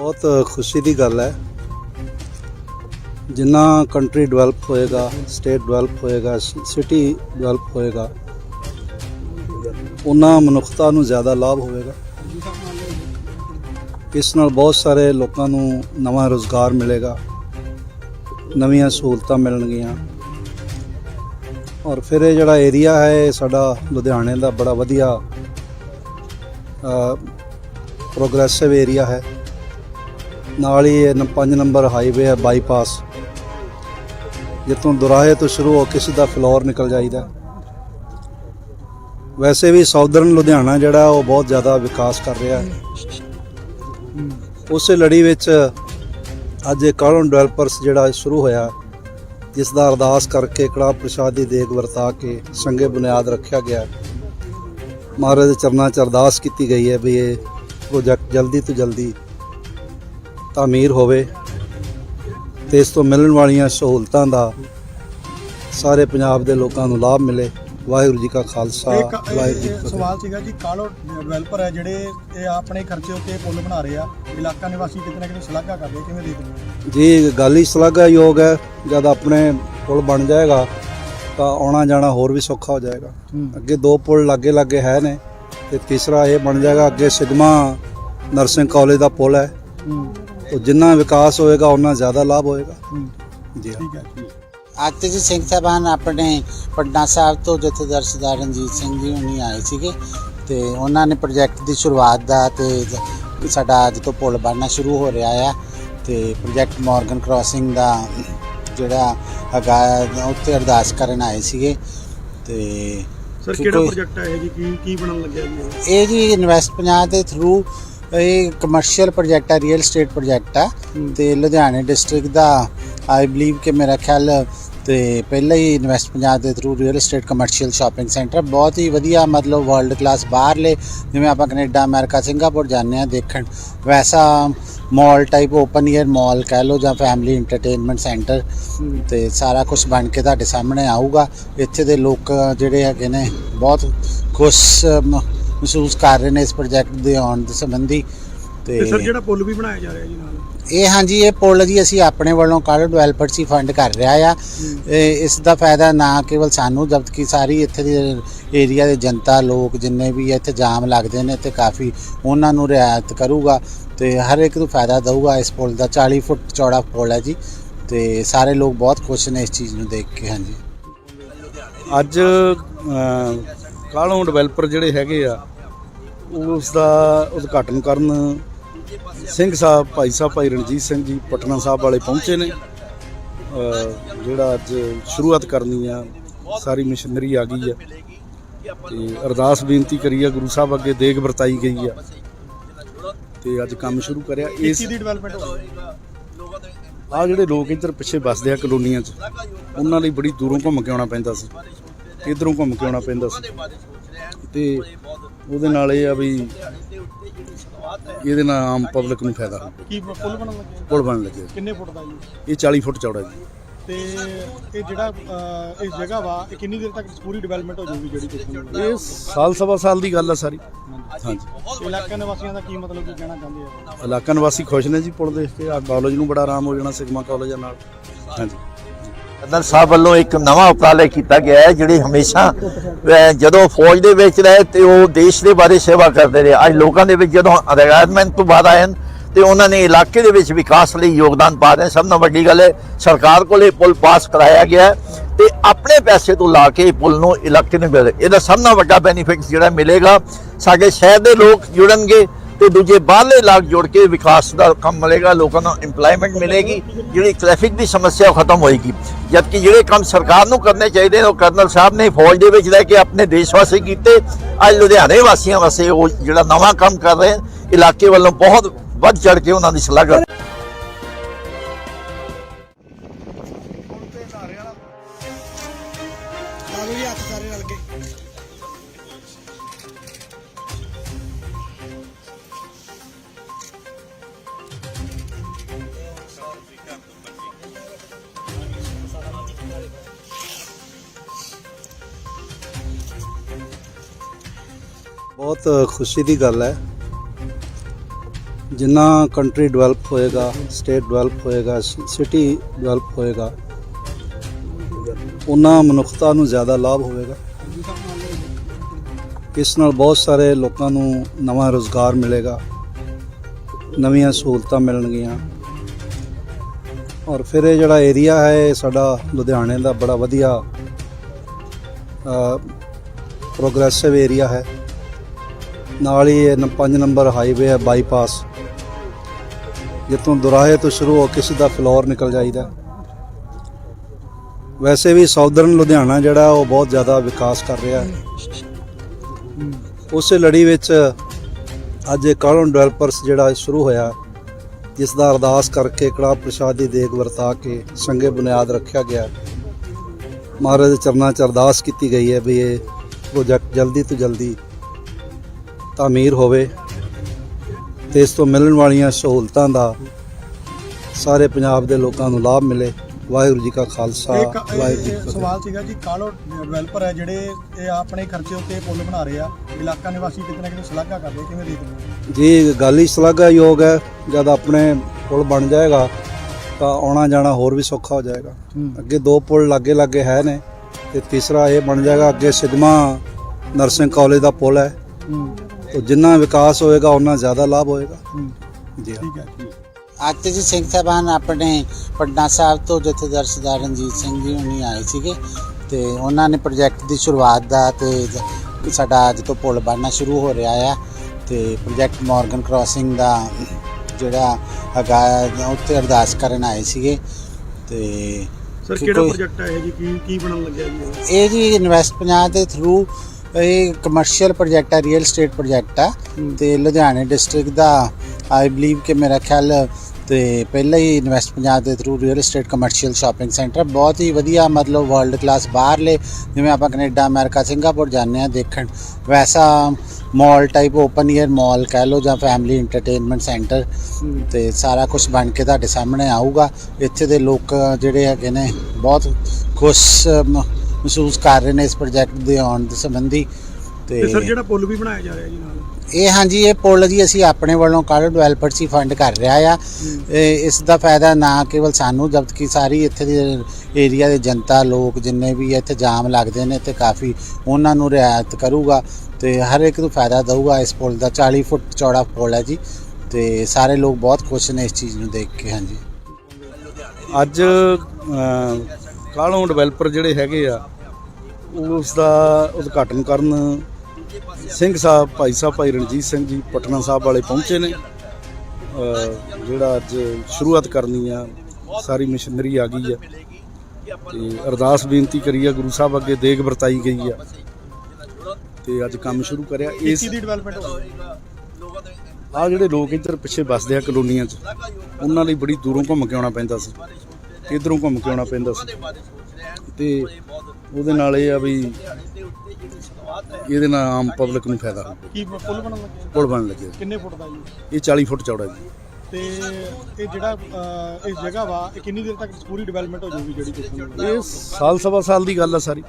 ਬਹੁਤ ਖੁਸ਼ੀ ਦੀ ਗੱਲ ਹੈ। ਜਿੰਨਾ ਕੰਟਰੀ ਡਿਵੈਲਪ ਹੋਏਗਾ ਸਟੇਟ ਡਿਵੈਲਪ ਹੋਏਗਾ ਸਿਟੀ ਡਿਵੈਲਪ ਹੋਏਗਾ ਉਹਨਾਂ ਮਨੁੱਖਤਾ ਨੂੰ ਜ਼ਿਆਦਾ ਲਾਭ ਹੋਵੇਗਾ। ਇਸ ਨਾਲ ਬਹੁਤ ਸਾਰੇ ਲੋਕਾਂ ਨੂੰ ਨਵਾਂ ਰੋਜ਼ਗਾਰ ਮਿਲੇਗਾ, ਨਵੀਆਂ ਸਹੂਲਤਾਂ ਮਿਲਣਗੀਆਂ। ਔਰ ਫਿਰ ਇਹ ਜਿਹੜਾ ਏਰੀਆ ਹੈ, ਇਹ ਸਾਡਾ ਲੁਧਿਆਣੇ ਦਾ ਬੜਾ ਵਧੀਆ ਪ੍ਰੋਗਰੈਸਿਵ ਏਰੀਆ ਹੈ। ਨਾਲ ਹੀ ਇਹ 5 ਨੰਬਰ ਹਾਈਵੇ ਹੈ ਬਾਈਪਾਸ ਜਿੱਥੋਂ ਦੁਰਾਹੇ ਤੋਂ ਸ਼ੁਰੂ ਹੋ ਕੇ ਸਿੱਧਾ ਫਲੋਰ ਨਿਕਲ ਜਾਈਦਾ। ਵੈਸੇ ਵੀ ਸਾਊਦਰਨ ਲੁਧਿਆਣਾ ਜਿਹੜਾ, ਉਹ ਬਹੁਤ ਜ਼ਿਆਦਾ ਵਿਕਾਸ ਕਰ ਰਿਹਾ ਹੈ। ਉਸੇ ਲੜੀ ਵਿੱਚ ਅੱਜ ਇਹ ਕਾਲੋਨ ਡਿਵੈਲਪਰਸ ਜਿਹੜਾ ਸ਼ੁਰੂ ਹੋਇਆ, ਜਿਸ ਦਾ ਅਰਦਾਸ ਕਰਕੇ ਕੜਾ ਪ੍ਰਸ਼ਾਦ ਦੀ ਦੇਗ ਵਰਤਾ ਕੇ ਸੰਗੇ ਬੁਨਿਆਦ ਰੱਖਿਆ ਗਿਆ। ਮਹਾਰਾਜ ਦੇ ਚਰਨਾਂ 'ਚ ਅਰਦਾਸ ਕੀਤੀ ਗਈ ਹੈ ਵੀ ਇਹ ਪ੍ਰੋਜੈਕਟ ਜਲਦੀ ਤੋਂ ਜਲਦੀ ਤਾਮੀਰ ਹੋਵੇ ਤੇ ਇਸ ਤੋਂ ਮਿਲਣ ਵਾਲੀਆਂ ਸਹੂਲਤਾਂ ਦਾ ਸਾਰੇ ਪੰਜਾਬ ਦੇ ਲੋਕਾਂ ਨੂੰ ਲਾਭ ਮਿਲੇ। ਵਾਹਿਗੁਰੂ ਜੀ ਕਾ ਖਾਲਸਾ ਵਾਹਿਗੁਰੂ ਜੀ ਕੀ ਫਤਿਹ। ਸਵਾਲ ਸੀਗਾ ਜੀ ਕਾਲੋ ਡਿਵੈਲਪਰ ਹੈ ਜਿਹੜੇ ਇਹ ਆਪਣੇ ਖਰਚੇ ਉੱਤੇ ਪੁੱਲ ਬਣਾ ਰਹੇ ਆ ਇਲਾਕਾ ਨਿਵਾਸੀ ਕਿਤੇ ਨਾ ਕਿਤੇ ਸ਼ਲਾਘਾ ਕਰਦੇ ਕਿਵੇਂ ਦੇਖਦੇ ਜੀ ਗੱਲ ਹੀ ਸ਼ਲਾਘਾਯੋਗ ਹੈ ਜਦ ਆਪਣੇ ਪੁਲ ਬਣ ਜਾਏਗਾ ਤਾਂ ਆਉਣਾ ਜਾਣਾ ਹੋਰ ਵੀ ਸੌਖਾ ਹੋ ਜਾਏਗਾ। ਅੱਗੇ ਦੋ ਪੁਲ ਲਾਗੇ ਲਾਗੇ ਹੈ ਨੇ ਤੇ ਤੀਸਰਾ ਇਹ ਬਣ ਜਾਏਗਾ ਅੱਗੇ ਸਿਗਮਾ ਨਰਸਿੰਗ ਕਾਲਜ ਦਾ ਪੁਲ ਹੈ। ਉਹ ਜਿੰਨਾ ਵਿਕਾਸ ਹੋਏਗਾ ਉਹਨਾਂ ਜ਼ਿਆਦਾ ਲਾਭ ਹੋਏਗਾ। ਜੀ ਹਾਂ। ਠੀਕ ਹੈ ਜੀ ਅੱਜ ਤੇ ਜੀ ਸਿੰਘ ਸਾਹਿਬਾਨ ਆਪਣੇ ਪਟਨਾ ਸਾਹਿਬ ਤੋਂ ਜਥੇਦਾਰ ਸਰਦਾਰ ਰਣਜੀਤ ਸਿੰਘ ਜੀ ਹੁਣੀ ਆਏ ਸੀਗੇ ਤੇ ਉਹਨਾਂ ਨੇ ਪ੍ਰੋਜੈਕਟ ਦੀ ਸ਼ੁਰੂਆਤ ਦਾ ਤੇ ਸਾਡਾ ਅੱਜ ਤੋਂ ਪੁਲ ਬਣਨਾ ਸ਼ੁਰੂ ਹੋ ਰਿਹਾ ਆ ਤੇ ਪ੍ਰੋਜੈਕਟ ਮਾਰਗਨ ਕ੍ਰਾਸਿੰਗ ਦਾ ਜਿਹੜਾ ਹੈਗਾ ਉੱਤੇ ਅਰਦਾਸ ਕਰਨ ਆਏ ਸੀਗੇ ਤੇ ਸਰ ਕਿਹੜਾ ਪ੍ਰੋਜੈਕਟ ਹੈ ਇਹ ਜੀ? ਕੀ ਕੀ ਬਣਨ ਲੱਗਿਆ ਜੀ ਇਹ? ਇਹ ਜੀ ਇਨਵੈਸਟ ਪੰਜਾਬ ਦੇ ਥਰੂ ਇਹ ਕਮਰਸ਼ੀਅਲ ਪ੍ਰੋਜੈਕਟ ਆ ਰੀਅਲ ਸਟੇਟ ਪ੍ਰੋਜੈਕਟ ਆ। ਹੂੰ। ਤੇ ਲੁਧਿਆਣੇ ਡਿਸਟ੍ਰਿਕਟ ਦਾ ਆਈ ਬਲੀਵ ਕਿ ਮੇਰਾ ਖਿਆਲ, ਤੇ ਪਹਿਲਾਂ ਹੀ ਇਨਵੈਸਟ ਪੰਜਾਬ ਦੇ through real state commercial shopping centre ਬਹੁਤ ਹੀ ਵਧੀਆ, ਮਤਲਬ ਵਰਲਡ ਕਲਾਸ ਬਾਹਰਲੇ, ਜਿਵੇਂ ਆਪਾਂ ਕੈਨੇਡਾ, ਅਮਰੀਕਾ, ਸਿੰਗਾਪੁਰ ਜਾਂਦੇ ਆ ਦੇਖਣ। ਵੈਸਾ mall type open air mall ਕਹਿ ਲਓ ਜਾਂ ਫੈਮਿਲੀ ਐਂਟਰਟੇਨਮੈਂਟ ਸੈਂਟਰ ਤੇ ਸਾਰਾ ਕੁਝ ਬਣ ਕੇ ਤੁਹਾਡੇ ਸਾਹਮਣੇ ਆਊਗਾ। ਇੱਥੇ ਦੇ ਲੋਕ ਜਿਹੜੇ ਹੈਗੇ ਨੇ, ਬਹੁਤ ਖੁਸ਼ ਮਹਿਸੂਸ ਕਰ ਰਹੇ ਨੇ ਇਸ ਪ੍ਰੋਜੈਕਟ ਦੇ ਆਉਣ ਦੇ ਸੰਬੰਧੀ ਤੇ ਸਰ ਜਿਹੜਾ ਪੁੱਲ ਵੀ ਬਣਾਇਆ ਜਾ ਰਿਹਾ ਜੀ ਨਾਲ? ਇਹ ਹਾਂਜੀ ਇਹ ਪੁੱਲ ਜੀ ਅਸੀਂ ਆਪਣੇ ਵੱਲੋਂ ਕਾਰਡ ਡਿਵੈਲਪਰਸ ਹੀ ਫੰਡ ਕਰ ਰਿਹਾ ਆ। ਇਹ ਇਸ ਦਾ ਫਾਇਦਾ ਨਾ ਕੇਵਲ ਸਾਨੂੰ ਜਬਤ ਕਿ ਸਾਰੀ ਇੱਥੇ ਦੇ ਏਰੀਆ ਦੇ ਜਨਤਾ ਲੋਕ ਜਿੰਨੇ ਵੀ ਇੱਥੇ ਜਾਮ ਲੱਗਦੇ ਨੇ ਤੇ ਕਾਫੀ ਉਹਨਾਂ ਨੂੰ ਰਿਆਇਤ ਕਰੂਗਾ ਤੇ ਹਰ ਇੱਕ ਨੂੰ ਫਾਇਦਾ ਦਊਗਾ ਇਸ ਪੁੱਲ ਦਾ। 40 ਫੁੱਟ ਚੌੜਾ ਪੁੱਲ ਹੈ ਜੀ ਤੇ ਸਾਰੇ ਲੋਕ ਬਹੁਤ ਖੁਸ਼ ਨੇ ਇਸ ਚੀਜ਼ ਨੂੰ ਦੇਖ ਕੇ ਹਾਂਜੀ। ਅੱਜ ਕਾਲੋਂ ਡਿਵੈਲਪਰ ਜਿਹੜੇ ਹੈਗੇ ਆ ਉਸ ਦਾ ਉਦਘਾਟਨ ਕਰਨ ਸਿੰਘ ਸਾਹਿਬ ਭਾਈ ਸਾਹਿਬ ਭਾਈ ਰਣਜੀਤ ਸਿੰਘ ਜੀ ਪਟਨਾ ਸਾਹਿਬ ਵਾਲੇ ਪਹੁੰਚੇ ਨੇ। ਜਿਹੜਾ ਅੱਜ ਸ਼ੁਰੂਆਤ ਕਰਨੀ ਆ ਸਾਰੀ ਮਸ਼ੀਨਰੀ ਆ ਗਈ ਆ। ਤੇ ਅਰਦਾਸ ਬੇਨਤੀ ਕਰੀ ਆ ਗੁਰੂ ਸਾਹਿਬ ਅੱਗੇ ਦੇਗ ਵਰਤਾਈ ਗਈ ਆ। ਤੇ ਅੱਜ ਕੰਮ ਸ਼ੁਰੂ ਕਰਿਆ। ਇਸ ਦੀ ਡਿਵੈਲਪਮੈਂਟ ਆ ਜਿਹੜੇ ਲੋਕ ਇੱਧਰ ਪਿੱਛੇ ਵੱਸਦੇ ਆ ਕਲੋਨੀਆਂ 'ਚ ਉਹਨਾਂ ਲਈ ਬੜੀ ਦੂਰੋਂ ਘੁੰਮ ਕੇ ਆਉਣਾ ਪੈਂਦਾ ਸੀ। ਇਧਰੋਂ ਘੁੰਮ ਕੇ ਆਉਣਾ ਪੈਂਦਾ ਸੀ। ਤੇ ਉਹਦੇ ਨਾਲ ਇਹ ਆ ਵੀ ਇਹਦੇ ਨਾਲ ਆਮ ਪਬਲਿਕ ਨੂੰ ਫਾਇਦਾ ਹੋਊ ਕੀ ਪੁੱਲ ਬਣਨ ਲੱਗਿਆ ਪੁਲ ਬਣ ਲੱਗੇ। ਕਿੰਨੇ ਫੁੱਟ ਦਾ ਜੀ? ਇਹ 40 ਫੁੱਟ ਚੌੜਾ ਜੀ। ਤੇ ਇਹ ਜਿਹੜਾ ਅਹ, ਜਗ੍ਹਾ ਵਾ ਇਹ ਕਿੰਨੀ ਦੇਰ ਤੱਕ ਪੂਰੀ ਡਿਵੈਲਪਮੈਂਟ ਹੋ ਜਾਊਗੀ ਜਿਹੜੀ ਨੂੰ ਮਿਲੇਗੀ? ਇਹ ਸਾਲ ਸਵਾ ਸਾਲ ਦੀ ਗੱਲ ਆ ਸਾਰੀ। ਹਾਂਜੀ। ਇਲਾਕਾ ਨਿਵਾਸੀਆਂ ਦਾ ਕੀ ਮਤਲਬ ਕੀ ਕਹਿਣਾ ਚਾਹੁੰਦੇ ਆ ਇਲਾਕਾ ਨਿਵਾਸੀ ਖੁਸ਼ ਨੇ ਜੀ ਪੁਲ ਦੇਖ ਕੇ। ਆ ਕਾਲਜ ਨੂੰ ਬੜਾ ਆਰਾਮ ਹੋ ਜਾਣਾ ਸਿਗਮਾ ਕਾਲਜ ਨਾਲ। ਹਾਂਜੀ। ਸਦਰ ਸਾਹਿਬ ਵੱਲੋਂ ਇੱਕ ਨਵਾਂ ਉਪਰਾਲਾ ਕੀਤਾ ਗਿਆ ਹੈ, ਜਿਹੜੇ ਹਮੇਸ਼ਾ ਜਦੋਂ ਫੌਜ ਦੇ ਵਿੱਚ ਰਹੇ ਤੇ ਉਹ ਦੇਸ਼ ਦੇ ਬਾਰੇ ਸੇਵਾ ਕਰਦੇ ਰਹੇ। ਅੱਜ ਲੋਕਾਂ ਦੇ ਵਿੱਚ ਜਦੋਂ ਰਿਟਾਇਰਮੈਂਟ ਤੋਂ ਬਾਅਦ ਆਏ ਹਨ ਤੇ ਉਹਨਾਂ ਨੇ ਇਲਾਕੇ ਦੇ ਵਿੱਚ ਵਿਕਾਸ ਲਈ ਯੋਗਦਾਨ ਪਾ ਰਹੇ ਸਭ ਤੋਂ ਵੱਡੀ ਗੱਲ ਹੈ, ਸਰਕਾਰ ਕੋਲ ਇਹ ਪੁਲ ਪਾਸ ਕਰਾਇਆ ਗਿਆ ਹੈ ਤੇ ਆਪਣੇ ਪੈਸੇ ਤੋਂ ਲਾ ਕੇ ਇਹ ਪੁਲ ਨੂੰ ਇਲਾਕੇ ਨੂੰ ਮਿਲੇ ਇਹਦਾ ਸਭ ਤੋਂ ਵੱਡਾ ਬੈਨੀਫਿਟ ਜਿਹੜਾ ਮਿਲੇਗਾ, ਸਾਡੇ ਸ਼ਹਿਰ ਦੇ ਲੋਕ ਜੁੜਨਗੇ। ਤੇ ਦੂਜੇ ਬਾਹਰਲੇ ਇਲਾਕੇ ਜੋੜ ਕੇ ਵਿਕਾਸ ਦਾ ਕੰਮ ਮਿਲੇਗਾ, ਲੋਕਾਂ ਨੂੰ ਏਮਪਲੋਇਮੈਂਟ ਮਿਲੇਗੀ, ਜਿਹੜੀ ਟ੍ਰੈਫਿਕ ਦੀ ਸਮੱਸਿਆ ਉਹ ਖਤਮ ਹੋਏਗੀ। ਜਦਕਿ ਜਿਹੜੇ ਕੰਮ ਸਰਕਾਰ ਨੂੰ ਕਰਨੇ ਚਾਹੀਦੇ ਨੇ, ਉਹ ਕਰਨਲ ਸਾਹਿਬ ਨੇ ਫੌਜ ਦੇ ਵਿੱਚ ਰਹਿ ਕੇ ਆਪਣੇ ਦੇਸ਼ ਵਾਸਤੇ ਕੀਤੇ। ਅੱਜ ਲੁਧਿਆਣੇ ਵਾਸੀਆਂ ਵਾਸਤੇ ਉਹ ਜਿਹੜਾ ਨਵਾਂ ਕੰਮ ਕਰ ਰਹੇ ਇਲਾਕੇ ਵੱਲੋਂ ਬਹੁਤ ਵੱਧ ਚੜ ਕੇ ਉਹਨਾਂ ਦੀ ਸ਼ਲਾਘਾ ਬਹੁਤ ਖੁਸ਼ੀ ਦੀ ਗੱਲ ਹੈ। ਜਿੰਨਾ ਕੰਟਰੀ ਡਿਵੈਲਪ ਹੋਏਗਾ ਸਟੇਟ ਡਿਵੈਲਪ ਹੋਏਗਾ ਸਿਟੀ ਡਿਵੈਲਪ ਹੋਏਗਾ ਉਹਨਾਂ ਮਨੁੱਖਤਾ ਨੂੰ ਜ਼ਿਆਦਾ ਲਾਭ ਹੋਵੇਗਾ। ਇਸ ਨਾਲ ਬਹੁਤ ਸਾਰੇ ਲੋਕਾਂ ਨੂੰ ਨਵਾਂ ਰੋਜ਼ਗਾਰ ਮਿਲੇਗਾ, ਨਵੀਆਂ ਸਹੂਲਤਾਂ ਮਿਲਣਗੀਆਂ। ਔਰ ਫਿਰ ਇਹ ਜਿਹੜਾ ਏਰੀਆ ਹੈ, ਇਹ ਸਾਡਾ ਲੁਧਿਆਣੇ ਦਾ ਬੜਾ ਵਧੀਆ ਪ੍ਰੋਗਰੈਸਿਵ ਏਰੀਆ ਹੈ। ਨਾਲ ਹੀ ਇਹ 5 ਨੰਬਰ ਹਾਈਵੇ ਹੈ ਬਾਈਪਾਸ ਜਿੱਥੋਂ ਦੁਰਾਹੇ ਤੋਂ ਸ਼ੁਰੂ ਹੋ ਕੇ ਸਿੱਧਾ ਫਲੋਰ ਨਿਕਲ ਜਾਈਦਾ। ਵੈਸੇ ਵੀ ਸਾਊਦਰਨ ਲੁਧਿਆਣਾ ਜਿਹੜਾ, ਉਹ ਬਹੁਤ ਜ਼ਿਆਦਾ ਵਿਕਾਸ ਕਰ ਰਿਹਾ ਹੈ। ਉਸੇ ਲੜੀ ਵਿੱਚ ਅੱਜ ਇਹ ਕਾਲੋਨ ਡਿਵੈਲਪਰਸ ਜਿਹੜਾ ਸ਼ੁਰੂ ਹੋਇਆ, ਜਿਸ ਦਾ ਅਰਦਾਸ ਕਰਕੇ ਕੜਾ ਪ੍ਰਸ਼ਾਦ ਦੀ ਦੇਗ ਵਰਤਾ ਕੇ ਸੰਗੇ ਬੁਨਿਆਦ ਰੱਖਿਆ ਗਿਆ। ਮਹਾਰਾਜ ਦੇ ਚਰਨਾਂ 'ਚ ਅਰਦਾਸ ਕੀਤੀ ਗਈ ਹੈ ਵੀ ਇਹ ਪ੍ਰੋਜੈਕਟ ਜਲਦੀ ਤੋਂ ਜਲਦੀ ਤਾਮੀਰ ਹੋਵੇ ਤੇ ਇਸ ਤੋਂ ਮਿਲਣ ਵਾਲੀਆਂ ਸਹੂਲਤਾਂ ਦਾ ਸਾਰੇ ਪੰਜਾਬ ਦੇ ਲੋਕਾਂ ਨੂੰ ਲਾਭ ਮਿਲੇ। ਵਾਹਿਗੁਰੂ ਜੀ ਕਾ ਖਾਲਸਾ ਵਾਹਿਗੁਰੂ ਜੀ ਕੀ ਫਤਿਹ। ਸਵਾਲ ਸੀਗਾ ਜੀ ਕਾਲੋ ਡਿਵੈਲਪਰ ਹੈ ਜਿਹੜੇ ਇਹ ਆਪਣੇ ਖਰਚੇ ਉੱਤੇ ਪੁੱਲ ਬਣਾ ਰਹੇ ਆ ਇਲਾਕਾ ਨਿਵਾਸੀ ਕਿਤੇ ਨਾ ਕਿਤੇ ਸ਼ਲਾਘਾ ਕਰਦੇ ਕਿਵੇਂ ਦੇਖਦੇ ਜੀ ਗੱਲ ਹੀ ਸ਼ਲਾਘਾਯੋਗ ਹੈ ਜਦ ਆਪਣੇ ਪੁਲ ਬਣ ਜਾਏਗਾ ਤਾਂ ਆਉਣਾ ਜਾਣਾ ਹੋਰ ਵੀ ਸੌਖਾ ਹੋ ਜਾਏਗਾ। ਅੱਗੇ ਦੋ ਪੁਲ ਲਾਗੇ ਲਾਗੇ ਹੈ ਨੇ ਤੇ ਤੀਸਰਾ ਇਹ ਬਣ ਜਾਏਗਾ ਅੱਗੇ ਸਿਗਮਾ ਨਰਸਿੰਗ ਕਾਲਜ ਦਾ ਪੁਲ ਹੈ। ਤੇ ਜਿੰਨਾ ਵਿਕਾਸ ਹੋਏਗਾ ਉਹਨਾਂ ਜ਼ਿਆਦਾ ਲਾਭ ਹੋਏਗਾ। ਜੀ ਹਾਂ। ਠੀਕ ਹੈ ਅੱਜ ਤੇ ਜੀ ਸਿੰਘ ਸਾਹਿਬਾਨ ਆਪਣੇ ਪਟਨਾ ਸਾਹਿਬ ਤੋਂ ਜਥੇਦਾਰ ਸਰਦਾਰ ਰਣਜੀਤ ਸਿੰਘ ਜੀ ਹੁਣੀ ਆਏ ਸੀਗੇ ਤੇ ਉਹਨਾਂ ਨੇ ਪ੍ਰੋਜੈਕਟ ਦੀ ਸ਼ੁਰੂਆਤ ਦਾ ਤੇ ਸਾਡਾ ਅੱਜ ਤੋਂ ਪੁਲ ਬਣਨਾ ਸ਼ੁਰੂ ਹੋ ਰਿਹਾ ਆ ਤੇ ਪ੍ਰੋਜੈਕਟ ਮਾਰਗਨ ਕ੍ਰਾਸਿੰਗ ਦਾ ਜਿਹੜਾ ਹੈਗਾ ਉੱਤੇ ਅਰਦਾਸ ਕਰਨ ਆਏ ਸੀਗੇ ਤੇ ਸਰ ਕਿਹੜਾ ਪ੍ਰੋਜੈਕਟ ਹੈ ਜੀ? ਕੀ ਕੀ ਬਣਨ ਲੱਗਿਆ ਜੀ? ਇਹ? ਜੀ ਇਨਵੈਸਟ ਪੰਜਾਬ ਦੇ ਥਰੂ ਇਹ ਕਮਰਸ਼ੀਅਲ ਪ੍ਰੋਜੈਕਟ ਹੈ ਰੀਅਲ ਸਟੇਟ ਪ੍ਰੋਜੈਕਟ ਆ। ਤੇ ਲੁਧਿਆਣੇ ਡਿਸਟ੍ਰਿਕਟ ਦਾ ਆਈ ਬਲੀਵ ਕਿ ਮੇਰਾ ਖਿਆਲ, ਤੇ ਪਹਿਲਾਂ ਹੀ ਇਨਵੈਸਟ ਪੰਜਾਬ ਦੇ through real state commercial shopping centre ਬਹੁਤ ਹੀ ਵਧੀਆ, ਮਤਲਬ ਵਰਲਡ ਕਲਾਸ ਬਾਹਰਲੇ, ਜਿਵੇਂ ਆਪਾਂ ਕੈਨੇਡਾ, ਅਮਰੀਕਾ, ਸਿੰਗਾਪੁਰ ਜਾਂਦੇ ਆ ਦੇਖਣ। ਵੈਸਾ mall type open air mall ਕਹਿ ਲਓ ਜਾਂ ਫੈਮਿਲੀ ਐਂਟਰਟੇਨਮੈਂਟ ਸੈਂਟਰ ਤੇ ਸਾਰਾ ਕੁਝ ਬਣ ਕੇ ਤੁਹਾਡੇ ਸਾਹਮਣੇ ਆਊਗਾ। ਇੱਥੇ ਦੇ ਲੋਕ ਜਿਹੜੇ ਹੈਗੇ ਨੇ, ਬਹੁਤ ਖੁਸ਼ ਮਹਿਸੂਸ ਕਰ ਰਹੇ ਨੇ ਇਸ ਪ੍ਰੋਜੈਕਟ ਦੇ ਆਉਣ ਦੇ ਸੰਬੰਧੀ ਤੇ ਸਰ ਜਿਹੜਾ ਪੁੱਲ ਵੀ ਬਣਾਇਆ ਜਾ ਰਿਹਾ ਜੀ ਨਾਲ? ਇਹ ਹਾਂਜੀ ਇਹ ਪੁਲ ਜੀ ਅਸੀਂ ਆਪਣੇ ਵੱਲੋਂ ਕਾਰਡ ਡਿਵੈਲਪਰਸ ਹੀ ਫੰਡ ਕਰ ਰਿਹਾ ਆ। ਇਸ ਦਾ ਫਾਇਦਾ ਨਾ ਕੇਵਲ ਸਾਨੂੰ ਜਬਕਿ ਕਿ ਸਾਰੀ ਇੱਥੇ ਦੇ ਏਰੀਆ ਦੇ ਜਨਤਾ ਲੋਕ ਜਿੰਨੇ ਵੀ ਇੱਥੇ ਜਾਮ ਲੱਗਦੇ ਨੇ ਤੇ ਕਾਫੀ ਉਹਨਾਂ ਨੂੰ ਰਿਆਇਤ ਕਰੂਗਾ ਤੇ ਹਰ ਇੱਕ ਨੂੰ ਫਾਇਦਾ ਦਊਗਾ ਇਸ ਪੁਲ ਦਾ। 40 ਫੁੱਟ ਚੌੜਾ ਪੁਲ ਹੈ ਜੀ ਤੇ ਸਾਰੇ ਲੋਕ ਬਹੁਤ ਖੁਸ਼ ਨੇ ਇਸ ਚੀਜ਼ ਨੂੰ ਦੇਖ ਕੇ ਹਾਂਜੀ। ਅੱਜ ਕਾਲੋਂ ਡਿਵੈਲਪਰ ਜਿਹੜੇ ਹੈਗੇ ਆ ਉਸ ਦਾ ਉਦਘਾਟਨ ਕਰਨ ਸਿੰਘ ਸਾਹਿਬ ਭਾਈ ਸਾਹਿਬ ਭਾਈ ਰਣਜੀਤ ਸਿੰਘ ਜੀ ਪਟਨਾ ਸਾਹਿਬ ਵਾਲੇ ਪਹੁੰਚੇ ਨੇ। ਜਿਹੜਾ ਅੱਜ ਸ਼ੁਰੂਆਤ ਕਰਨੀ ਆ ਸਾਰੀ ਮਸ਼ੀਨਰੀ ਆ ਗਈ ਆ। ਤੇ ਅਰਦਾਸ ਬੇਨਤੀ ਕਰੀ ਆ ਗੁਰੂ ਸਾਹਿਬ ਅੱਗੇ ਦੇਗ ਵਰਤਾਈ ਗਈ ਆ। ਤੇ ਅੱਜ ਕੰਮ ਸ਼ੁਰੂ ਕਰਿਆ। ਇਸ ਦੀ ਡਿਵੈਲਪਮੈਂਟ ਆ ਜਿਹੜੇ ਲੋਕ ਇੱਧਰ ਪਿੱਛੇ ਵੱਸਦੇ ਆ ਕਲੋਨੀਆਂ 'ਚ ਉਹਨਾਂ ਲਈ ਬੜੀ ਦੂਰੋਂ ਘੁੰਮ ਕੇ ਆਉਣਾ ਪੈਂਦਾ ਸੀ। ਇਧਰੋਂ ਘੁੰਮ ਕੇ ਆਉਣਾ ਪੈਂਦਾ ਸੀ। ਤੇ ਉਹਦੇ ਨਾਲ ਇਹ ਆ ਵੀ ਇਹਦੇ ਨਾਲ ਆਮ ਪਬਲਿਕ ਨੂੰ ਫਾਇਦਾ ਹੋਊ ਕੀ ਪੁੱਲ ਬਣਨ ਲੱਗਿਆ ਪੁਲ ਬਣ ਲੱਗਿਆ ਕਿੰਨੇ ਫੁੱਟ ਦਾ ਜੀ? ਇਹ 40 ਫੁੱਟ ਚੌੜਾ ਜੀ। ਤੇ ਇਹ ਜਿਹੜਾ ਅਹ, ਇਸ ਜਗ੍ਹਾ ਵਾ ਇਹ ਕਿੰਨੀ ਦੇਰ ਤੱਕ ਪੂਰੀ ਡਿਵੈਲਪਮੈਂਟ ਹੋ ਜਾਊਗੀ ਜਿਹੜੀ ਨੂੰ ਇਹ ਸਾਲ ਸਵਾ ਸਾਲ ਦੀ ਗੱਲ ਆ ਸਾਰੀ।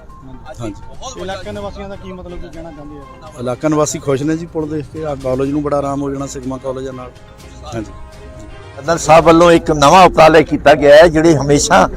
ਹਾਂਜੀ। ਇਲਾਕਾ ਨਿਵਾਸੀਆਂ ਦਾ ਕੀ ਮਤਲਬ ਕੀ ਕਹਿਣਾ ਚਾਹੁੰਦੇ ਆ ਇਲਾਕਾ ਨਿਵਾਸੀ ਖੁਸ਼ ਨੇ ਜੀ ਪੁਲ ਦੇਖ ਕੇ। ਆ ਕਾਲਜ ਨੂੰ ਬੜਾ ਆਰਾਮ ਹੋ ਜਾਣਾ ਸਿਗਮਾ ਕਾਲਜ ਨਾਲ। ਹਾਂਜੀ। ਗਵਰਨਰ ਸਾਹਿਬ ਵੱਲੋਂ ਇੱਕ ਨਵਾਂ ਉਪਰਾਲੇ ਕੀਤਾ ਗਿਆ ਹੈ, ਜਿਹੜੇ ਹਮੇਸ਼ਾ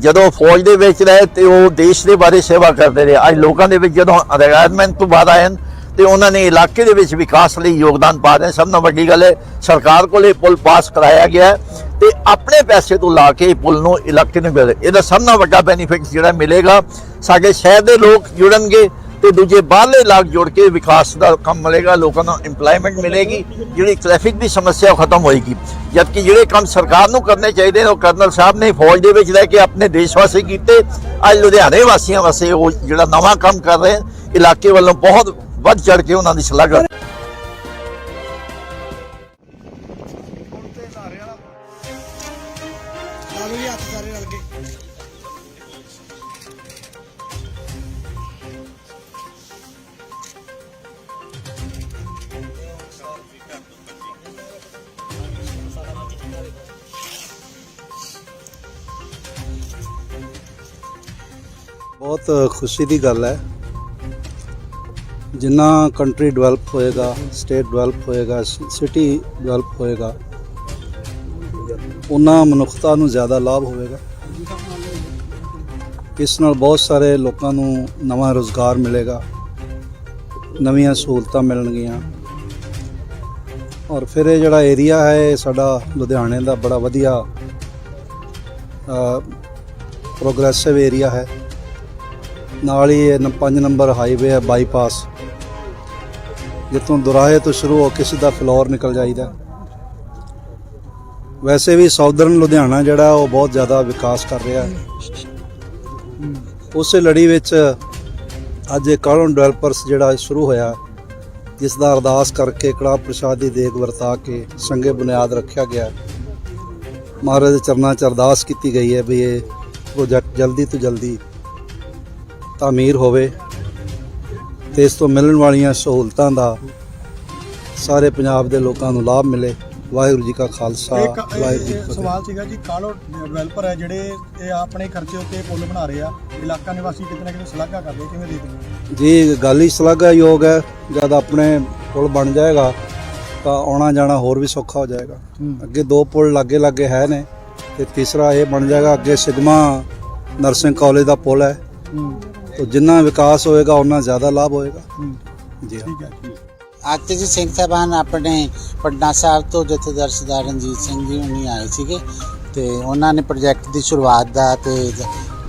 ਜਦੋਂ ਫੌਜ ਦੇ ਵਿੱਚ ਰਹੇ ਤੇ ਉਹ ਦੇਸ਼ ਦੇ ਬਾਰੇ ਸੇਵਾ ਕਰਦੇ ਰਹੇ। ਅੱਜ ਲੋਕਾਂ ਦੇ ਵਿੱਚ ਜਦੋਂ ਰਿਟਾਇਰਮੈਂਟ ਤੋਂ ਬਾਅਦ ਆਏ ਹਨ ਤੇ ਉਹਨਾਂ ਨੇ ਇਲਾਕੇ ਦੇ ਵਿੱਚ ਵਿਕਾਸ ਲਈ ਯੋਗਦਾਨ ਪਾ ਰਹੇ ਸਭ ਤੋਂ ਵੱਡੀ ਗੱਲ ਹੈ, ਸਰਕਾਰ ਕੋਲ ਇਹ ਪੁਲ ਪਾਸ ਕਰਾਇਆ ਗਿਆ ਹੈ ਤੇ ਆਪਣੇ ਪੈਸੇ ਤੋਂ ਲਾ ਕੇ ਇਹ ਪੁਲ ਨੂੰ ਇਲਾਕੇ ਨੂੰ ਮਿਲੇ। ਇਹਦਾ ਸਭ ਤੋਂ ਵੱਡਾ ਬੈਨੀਫਿਟ ਜਿਹੜਾ ਮਿਲੇਗਾ, ਸਾਡੇ ਸ਼ਹਿਰ ਦੇ ਲੋਕ ਜੁੜਨਗੇ ਤੇ ਦੂਜੇ ਬਾਹਰਲੇ ਇਲਾਕੇ ਜੋੜ ਕੇ ਵਿਕਾਸ ਦਾ ਕੰਮ ਮਿਲੇਗਾ, ਲੋਕਾਂ ਨੂੰ ਏਮਪਲੋਇਮੈਂਟ ਮਿਲੇਗੀ, ਜਿਹੜੀ ਟ੍ਰੈਫਿਕ ਦੀ ਸਮੱਸਿਆ ਉਹ ਖਤਮ ਹੋਏਗੀ। ਜਦਕਿ ਜਿਹੜੇ ਕੰਮ ਸਰਕਾਰ ਨੂੰ ਕਰਨੇ ਚਾਹੀਦੇ ਨੇ, ਉਹ ਕਰਨਲ ਸਾਹਿਬ ਨੇ ਫੌਜ ਦੇ ਵਿੱਚ ਲੈ ਕੇ ਆਪਣੇ ਦੇਸ਼ ਵਾਸਤੇ ਕੀਤੇ। ਅੱਜ ਲੁਧਿਆਣੇ ਵਾਸੀਆਂ ਵਾਸਤੇ ਉਹ ਜਿਹੜਾ ਨਵਾਂ ਕੰਮ ਕਰ ਰਹੇ ਇਲਾਕੇ ਵੱਲੋਂ ਬਹੁਤ ਵੱਧ ਚੜ ਕੇ ਉਹਨਾਂ ਦੀ ਸ਼ਲਾਘਾ ਬਹੁਤ ਖੁਸ਼ੀ ਦੀ ਗੱਲ ਹੈ। ਜਿੰਨਾ ਕੰਟਰੀ ਡਿਵੈਲਪ ਹੋਏਗਾ ਸਟੇਟ ਡਿਵੈਲਪ ਹੋਏਗਾ ਸਿਟੀ ਡਿਵੈਲਪ ਹੋਏਗਾ ਉਹਨਾਂ ਮਨੁੱਖਤਾ ਨੂੰ ਜ਼ਿਆਦਾ ਲਾਭ ਹੋਵੇਗਾ। ਇਸ ਨਾਲ ਬਹੁਤ ਸਾਰੇ ਲੋਕਾਂ ਨੂੰ ਨਵਾਂ ਰੋਜ਼ਗਾਰ ਮਿਲੇਗਾ, ਨਵੀਆਂ ਸਹੂਲਤਾਂ ਮਿਲਣਗੀਆਂ। ਔਰ ਫਿਰ ਇਹ ਜਿਹੜਾ ਏਰੀਆ ਹੈ, ਇਹ ਸਾਡਾ ਲੁਧਿਆਣੇ ਦਾ ਬੜਾ ਵਧੀਆ ਪ੍ਰੋਗਰੈਸਿਵ ਏਰੀਆ ਹੈ। ਨਾਲ ਹੀ ਇਹ 5 ਨੰਬਰ ਹਾਈਵੇ ਹੈ ਬਾਈਪਾਸ ਜਿੱਥੋਂ ਦੁਰਾਹੇ ਤੋਂ ਸ਼ੁਰੂ ਹੋ ਕੇ ਸਿੱਧਾ ਫਲੋਰ ਨਿਕਲ ਜਾਈਦਾ। ਵੈਸੇ ਵੀ ਸਾਊਦਰਨ ਲੁਧਿਆਣਾ ਜਿਹੜਾ ਉਹ ਬਹੁਤ ਜ਼ਿਆਦਾ ਵਿਕਾਸ ਕਰ ਰਿਹਾ ਹੈ। ਉਸੇ ਲੜੀ ਵਿੱਚ ਅੱਜ ਇਹ ਕਾਲੋਨ ਡਿਵੈਲਪਰਸ ਜਿਹੜਾ ਸ਼ੁਰੂ ਹੋਇਆ, ਜਿਸ ਦਾ ਅਰਦਾਸ ਕਰਕੇ ਕੜਾ ਪ੍ਰਸ਼ਾਦ ਦੀ ਦੇਗ ਵਰਤਾ ਕੇ ਸੰਗੇ ਬੁਨਿਆਦ ਰੱਖਿਆ ਗਿਆ। ਮਹਾਰਾਜ ਦੇ ਚਰਨਾਂ 'ਚ ਅਰਦਾਸ ਕੀਤੀ ਗਈ ਹੈ ਵੀ ਇਹ ਪ੍ਰੋਜੈਕਟ ਜਲਦੀ ਤੋਂ ਜਲਦੀ ਤਾਮੀਰ ਹੋਵੇ ਤੇ ਇਸ ਤੋਂ ਮਿਲਣ ਵਾਲੀਆਂ ਸਹੂਲਤਾਂ ਦਾ ਸਾਰੇ ਪੰਜਾਬ ਦੇ ਲੋਕਾਂ ਨੂੰ ਲਾਭ ਮਿਲੇ। ਵਾਹਿਗੁਰੂ ਜੀ ਕਾ ਖਾਲਸਾ ਵਾਹਿਗੁਰੂ ਜੀ ਇਹ ਕੀ ਫਤਿਹ। ਸਵਾਲ ਸੀਗਾ ਜੀ ਕਾਲੋ ਡਿਵੈਲਪਰ ਹੈ ਜਿਹੜੇ ਇਹ ਆਪਣੇ ਖਰਚੇ ਉੱਤੇ ਪੁੱਲ ਬਣਾ ਰਹੇ ਆ ਇਲਾਕਾ ਨਿਵਾਸੀ ਕਿਤੇ ਨਾ ਕਿਤੇ ਸ਼ਲਾਘਾ ਕਰਦੇ ਕਿਵੇਂ ਦੇਖਦੇ ਜੀ ਗੱਲ ਹੀ ਸ਼ਲਾਘਾਯੋਗ ਹੈ ਜਦ ਆਪਣੇ ਪੁਲ ਬਣ ਜਾਏਗਾ ਤਾਂ ਆਉਣਾ ਜਾਣਾ ਹੋਰ ਵੀ ਸੌਖਾ ਹੋ ਜਾਏਗਾ। ਅੱਗੇ ਦੋ ਪੁਲ ਲਾਗੇ ਲਾਗੇ ਹੈ ਨੇ ਤੇ ਤੀਸਰਾ ਇਹ ਬਣ ਜਾਏਗਾ ਅੱਗੇ ਸਿਗਮਾ ਨਰਸਿੰਗ ਕਾਲਜ ਦਾ ਪੁਲ ਹੈ। ਤਾਂ ਜਿੰਨਾ ਵਿਕਾਸ ਹੋਏਗਾ ਉਹਨਾਂ ਜ਼ਿਆਦਾ ਲਾਭ ਹੋਏਗਾ ਜੀ ਹਾਂ ਠੀਕ ਹੈ ਜੀ ਅੱਜ ਜੀ ਸਿੰਘ ਸਾਹਿਬਾਨ ਆਪਣੇ ਪਟਨਾ ਸਾਹਿਬ ਤੋਂ ਜਥੇਦਾਰ ਸਰਦਾਰ ਰਣਜੀਤ ਸਿੰਘ ਜੀ ਹੁਣੀ ਆਏ ਸੀਗੇ ਤੇ ਉਹਨਾਂ ਨੇ ਪ੍ਰੋਜੈਕਟ ਦੀ ਸ਼ੁਰੂਆਤ ਦਾ ਤੇ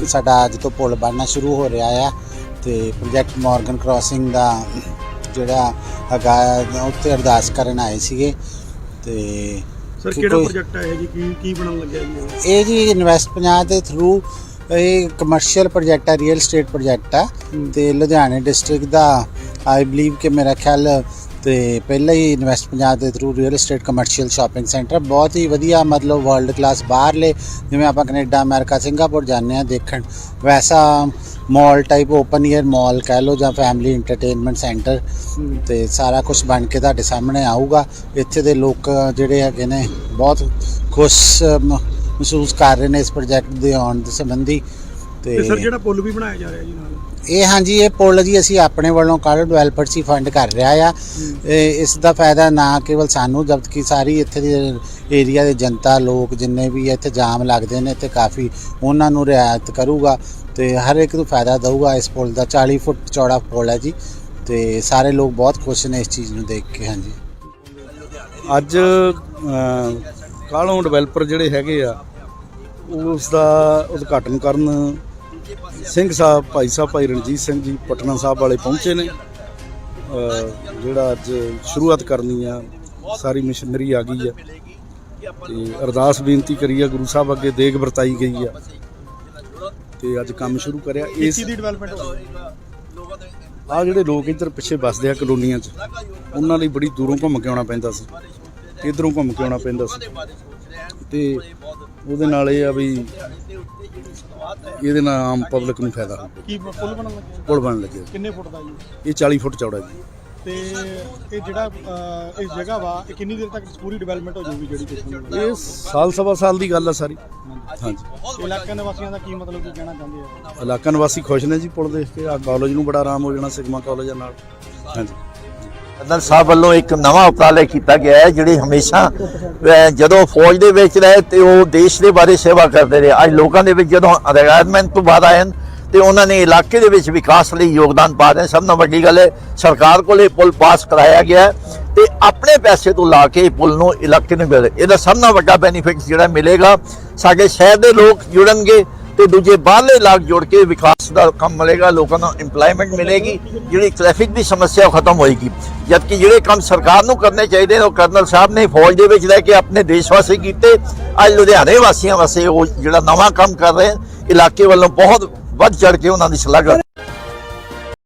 ਸਾਡਾ ਅੱਜ ਤੋਂ ਪੁਲ ਬਣਨਾ ਸ਼ੁਰੂ ਹੋ ਰਿਹਾ ਆ ਤੇ ਪ੍ਰੋਜੈਕਟ ਮਾਰਗਨ ਕ੍ਰਾਸਿੰਗ ਦਾ ਜਿਹੜਾ ਹੈਗਾ ਉੱਤੇ ਅਰਦਾਸ ਕਰਨ ਆਏ ਸੀਗੇ ਤੇ ਸਰ ਕਿਹੜਾ ਪ੍ਰੋਜੈਕਟ ਹੈ ਇਹ ਜੀ ਕੀ ਕੀ ਬਣਨ ਲੱਗਿਆ ਜੀ ਇਹ? ਇਹ ਜੀ ਇਨਵੈਸਟ ਪੰਜਾਬ ਦੇ ਥਰੂ ਇਹ ਕਮਰਸ਼ੀਅਲ ਪ੍ਰੋਜੈਕਟ ਹੈ ਰੀਅਲ ਏਸਟੇਟ ਪ੍ਰੋਜੈਕਟ ਆ। ਤੇ ਲੁਧਿਆਣੇ ਡਿਸਟ੍ਰਿਕਟ ਦਾ ਆਈ ਬਲੀਵ ਕਿ ਮੇਰਾ ਖਿਆਲ ਤੇ ਪਹਿਲਾ ਹੀ ਇਨਵੈਸਟ ਪੰਜਾਬ ਦੇ through real estate commercial shopping centre ਬਹੁਤ ਹੀ ਵਧੀਆ ਮਤਲਬ ਵਰਲਡ ਕਲਾਸ ਬਾਹਰਲੇ ਜਿਵੇਂ ਆਪਾਂ ਕੈਨੇਡਾ ਅਮਰੀਕਾ ਸਿੰਗਾਪੁਰ ਜਾਂਦੇ ਆ ਦੇਖਣ। ਵੈਸਾ mall type open air mall ਕਹਿ ਲਓ ਜਾਂ ਫੈਮਿਲੀ ਐਂਟਰਟੇਨਮੈਂਟ ਸੈਂਟਰ ਤੇ ਸਾਰਾ ਕੁਝ ਬਣ ਕੇ ਤੁਹਾਡੇ ਸਾਹਮਣੇ ਆਊਗਾ। ਇੱਥੇ ਦੇ ਲੋਕ ਜਿਹੜੇ ਹੈਗੇ ਨੇ ਬਹੁਤ ਖੁਸ਼ ਮਹਿਸੂਸ ਕਰ ਰਹੇ ਨੇ ਇਸ ਪ੍ਰੋਜੈਕਟ ਦੇ ਆਉਣ ਦੇ ਸੰਬੰਧੀ ਤੇ ਸਰ ਜਿਹੜਾ ਪੁੱਲ ਵੀ ਬਣਾਇਆ ਜਾ ਰਿਹਾ ਜੀ ਨਾਲ? ਇਹ ਹਾਂਜੀ ਇਹ ਪੁੱਲ ਜੀ ਅਸੀਂ ਆਪਣੇ ਵੱਲੋਂ ਕਾਲੋ ਡਿਵੈਲਪਰਸ ਹੀ ਫੰਡ ਕਰ ਰਿਹਾ ਆ। ਇਹ ਇਸ ਦਾ ਫਾਇਦਾ ਨਾ ਕੇਵਲ ਸਾਨੂੰ ਜਦਕਿ ਸਾਰੀ ਇੱਥੇ ਦੀ ਏਰੀਆ ਦੇ ਜਨਤਾ ਲੋਕ ਜਿੰਨੇ ਵੀ ਇੱਥੇ ਜਾਮ ਲੱਗਦੇ ਨੇ ਤੇ ਕਾਫੀ ਉਹਨਾਂ ਨੂੰ ਰਿਆਇਤ ਕਰੂਗਾ ਤੇ ਹਰ ਇੱਕ ਨੂੰ ਫਾਇਦਾ ਦਊਗਾ ਇਸ ਪੁੱਲ ਦਾ। 40 ਫੁੱਟ ਚੌੜਾ ਪੁੱਲ ਹੈ ਜੀ ਤੇ ਸਾਰੇ ਲੋਕ ਬਹੁਤ ਖੁਸ਼ ਨੇ ਇਸ ਚੀਜ਼ ਨੂੰ ਦੇਖ ਕੇ ਹਾਂਜੀ। ਅੱਜ ਕਾਲੋਂ ਡਿਵੈਲਪਰ ਜਿਹੜੇ ਹੈਗੇ ਆ ਉਸ ਦਾ ਉਦਘਾਟਨ ਕਰਨ ਸਿੰਘ ਸਾਹਿਬ ਭਾਈ ਸਾਹਿਬ ਭਾਈ ਰਣਜੀਤ ਸਿੰਘ ਜੀ ਪਟਨਾ ਸਾਹਿਬ ਵਾਲੇ ਪਹੁੰਚੇ ਨੇ। ਜਿਹੜਾ ਅੱਜ ਸ਼ੁਰੂਆਤ ਕਰਨੀ ਆ ਸਾਰੀ ਮਸ਼ੀਨਰੀ ਆ ਗਈ ਆ। ਤੇ ਅਰਦਾਸ ਬੇਨਤੀ ਕਰੀ ਆ ਗੁਰੂ ਸਾਹਿਬ ਅੱਗੇ ਦੇਗ ਵਰਤਾਈ ਗਈ ਆ। ਤੇ ਅੱਜ ਕੰਮ ਸ਼ੁਰੂ ਕਰਿਆ। ਇਸ ਦੀ ਡਿਵੈਲਪਮੈਂਟ ਆ ਜਿਹੜੇ ਲੋਕ ਇੱਧਰ ਪਿੱਛੇ ਵੱਸਦੇ ਆ ਕਲੋਨੀਆਂ 'ਚ ਉਹਨਾਂ ਲਈ ਬੜੀ ਦੂਰੋਂ ਘੁੰਮ ਕੇ ਆਉਣਾ ਪੈਂਦਾ ਸੀ। ਇਧਰੋਂ ਘੁੰਮ ਕੇ ਆਉਣਾ ਪੈਂਦਾ ਸੀ। ਤੇ ਉਹਦੇ ਨਾਲ ਇਹ ਆ ਵੀ ਇਹਦੇ ਨਾਲ ਆਮ ਪਬਲਿਕ ਨੂੰ ਫਾਇਦਾ ਹੋਊ। ਕੀ ਪੁੱਲ ਬਣਨ ਲੱਗਿਆ ਪੁਲ ਬਣ ਲੱਗਿਆ ਕਿੰਨੇ ਫੁੱਟ ਦਾ ਜੀ? ਇਹ 40 ਫੁੱਟ ਚੌੜਾ ਜੀ। ਤੇ ਇਹ ਜਿਹੜਾ ਅਹ, ਇਹ ਜਗ੍ਹਾ ਵਾ ਇਹ ਕਿੰਨੀ ਦੇਰ ਤੱਕ ਪੂਰੀ ਡਿਵੈਲਪਮੈਂਟ ਹੋ ਜਾਊਗੀ ਜਿਹੜੀ ਦੇਖਣ ਨੂੰ ਮਿਲੇਗੀ? ਇਹ ਸਾਲ ਸਵਾ ਸਾਲ ਦੀ ਗੱਲ ਆ ਸਾਰੀ। ਹਾਂਜੀ। ਇਲਾਕਾ ਨਿਵਾਸੀਆਂ ਦਾ ਕੀ ਮਤਲਬ ਕੀ ਕਹਿਣਾ ਚਾਹੁੰਦੇ ਆ? ਇਲਾਕਾ ਨਿਵਾਸੀ ਖੁਸ਼ ਨੇ ਜੀ ਪੁਲ ਦੇਖ ਕੇ। ਆ ਕਾਲਜ ਨੂੰ ਬੜਾ ਆਰਾਮ ਹੋ ਜਾਣਾ ਸਿਗਮਾ ਕਾਲਜ ਨਾਲ। ਹਾਂਜੀ। ਕਰਨਲ ਸਾਹਿਬ ਵੱਲੋਂ ਇੱਕ ਨਵਾਂ ਉਪਰਾਲਾ ਕੀਤਾ ਗਿਆ ਹੈ, ਜਿਹੜੇ ਹਮੇਸ਼ਾ ਜਦੋਂ ਫੌਜ ਦੇ ਵਿੱਚ ਰਹੇ ਤੇ ਉਹ ਦੇਸ਼ ਦੇ ਬਾਰੇ ਸੇਵਾ ਕਰਦੇ ਰਹੇ। ਅੱਜ ਲੋਕਾਂ ਦੇ ਵਿੱਚ ਜਦੋਂ ਰਿਟਾਇਰਮੈਂਟ ਤੋਂ ਬਾਅਦ ਆਏ ਹਨ ਤੇ ਉਹਨਾਂ ਨੇ ਇਲਾਕੇ ਦੇ ਵਿੱਚ ਵਿਕਾਸ ਲਈ ਯੋਗਦਾਨ ਪਾ ਰਹੇ ਸਭ ਤੋਂ ਵੱਡੀ ਗੱਲ ਹੈ, ਸਰਕਾਰ ਕੋਲ ਇਹ ਪੁਲ ਪਾਸ ਕਰਾਇਆ ਗਿਆ ਹੈ ਤੇ ਆਪਣੇ ਪੈਸੇ ਤੋਂ ਲਾ ਕੇ ਇਹ ਪੁਲ ਨੂੰ ਇਲਾਕੇ ਨੂੰ ਮਿਲੇ ਇਹਦਾ ਸਭ ਤੋਂ ਵੱਡਾ ਬੈਨੀਫਿਟ ਜਿਹੜਾ ਮਿਲੇਗਾ, ਸਾਡੇ ਸ਼ਹਿਰ ਦੇ ਲੋਕ ਜੁੜਨਗੇ ਤੇ ਦੂਜੇ ਬਾਹਰਲੇ ਇਲਾਕੇ ਜੋੜ ਕੇ ਵਿਕਾਸ ਦਾ ਕੰਮ ਮਿਲੇਗਾ, ਲੋਕਾਂ ਨੂੰ ਏਮਪਲੋਇਮੈਂਟ ਮਿਲੇਗੀ, ਜਿਹੜੀ ਟ੍ਰੈਫਿਕ ਦੀ ਸਮੱਸਿਆ ਉਹ ਖਤਮ ਹੋਏਗੀ। ਜਦਕਿ ਜਿਹੜੇ ਕੰਮ ਸਰਕਾਰ ਨੂੰ ਕਰਨੇ ਚਾਹੀਦੇ ਨੇ, ਉਹ ਕਰਨਲ ਸਾਹਿਬ ਨੇ ਫੌਜ ਦੇ ਵਿੱਚ ਲੈ ਕੇ ਆਪਣੇ ਦੇਸ਼ ਵਾਸਤੇ ਕੀਤੇ। ਅੱਜ ਲੁਧਿਆਣੇ ਵਾਸੀਆਂ ਵਾਸਤੇ ਉਹ ਜਿਹੜਾ ਨਵਾਂ ਕੰਮ ਕਰ ਰਹੇ ਇਲਾਕੇ ਵੱਲੋਂ ਬਹੁਤ ਵੱਧ ਚੜ ਕੇ ਉਹਨਾਂ ਦੀ ਸ਼ਲਾਘਾ